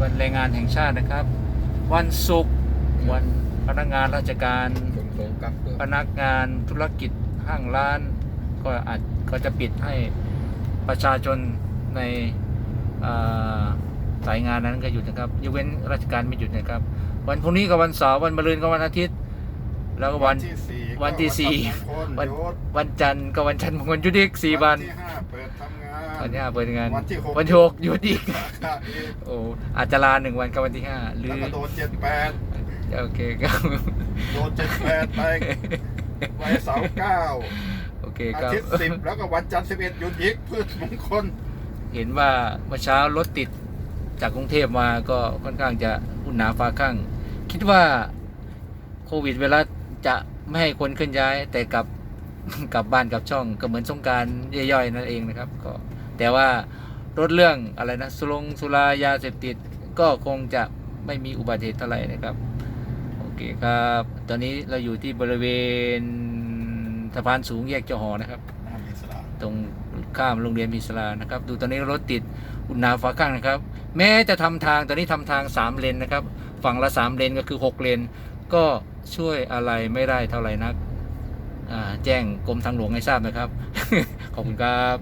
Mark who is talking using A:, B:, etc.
A: วันแรงงานแห่งชาตินะครับ วันศุกร์วันพนักงานราชการ
B: ขนส่งกลับด้วย
A: พนักงานธุรกิจห้างร้าน ก็อาจก็จะปิดให้ประชาชนในอ่าสายงานนั้นก็หยุดนะครับยกเว้นราชการไม่หยุดนะครับ วันพรุ่งนี้กับวันเสาร์วันมะรืนกับวันอาทิตย์ แล้วก็วัน
C: ที่สี่
A: วันที่สี่
C: ก็
A: วั
C: วันนหยุด
A: วันจันทร์กับวันจันทร์มงคลหยุดอีกสี่วัน
C: ที่ห้าเปิดทำงาน
A: วันที่ห้าเปิดงาน
C: วันที่หก
A: วันที่หกหยุดอีก
C: สาขาอีก
A: โอ้อาจจะลาหนึ่งวันกับวันที่ห้าหรือ
C: แล้วก็โดนเจ็ดแปด
A: โอเคครับ
C: โดนเจ็ดแปดไปไว้เสาร์เก้า
A: โอเค
C: อา
A: ครับ
C: ทิตย์สิบแล้วก็วันจันทร์สิบเอ็ดหยุดอีกพืชมงคล
A: เห็นว่าเมื่อเช้ารถติดจากกรุงเทพมาก็ค่อนข้างจะอุ่นหนาฟ้าข้าง คิดว่าโควิดเวลาจะไม่ให้คนเคลื่อนย้าย แต่กลับ กลับบ้านกลับช่องก็เหมือนสงกรารย่อยๆนั่นเองนะครับ ก็ แต่ว่าลดเรื่องอะไรนะสุรงสุรายาเสพติดก็คงจะไม่มีอุบัติเหตุเท่าไหร่นะครับ โอเคครับ ตอนนี้เราอยู่ที่บริเวณสะพานสูงแยกเจ้าหอนะครับ
C: น้ำอิสระ
A: ตรงข้ามโรงเรียนมิสลานะครับ ดูตอนนี้รถติดอุณหนาฟ้าข้างนะครับ แม้จะทำทางตอนนี้ทำทาง 3 เลนนะครับ ฝั่งละ 3 เลนก็คือ 6 เลน ก็ช่วยอะไรไม่ได้เท่าไหร่นักอ่าแจ้งกรมทางหลวงให้ทราบนะครับ ขอบคุณครับ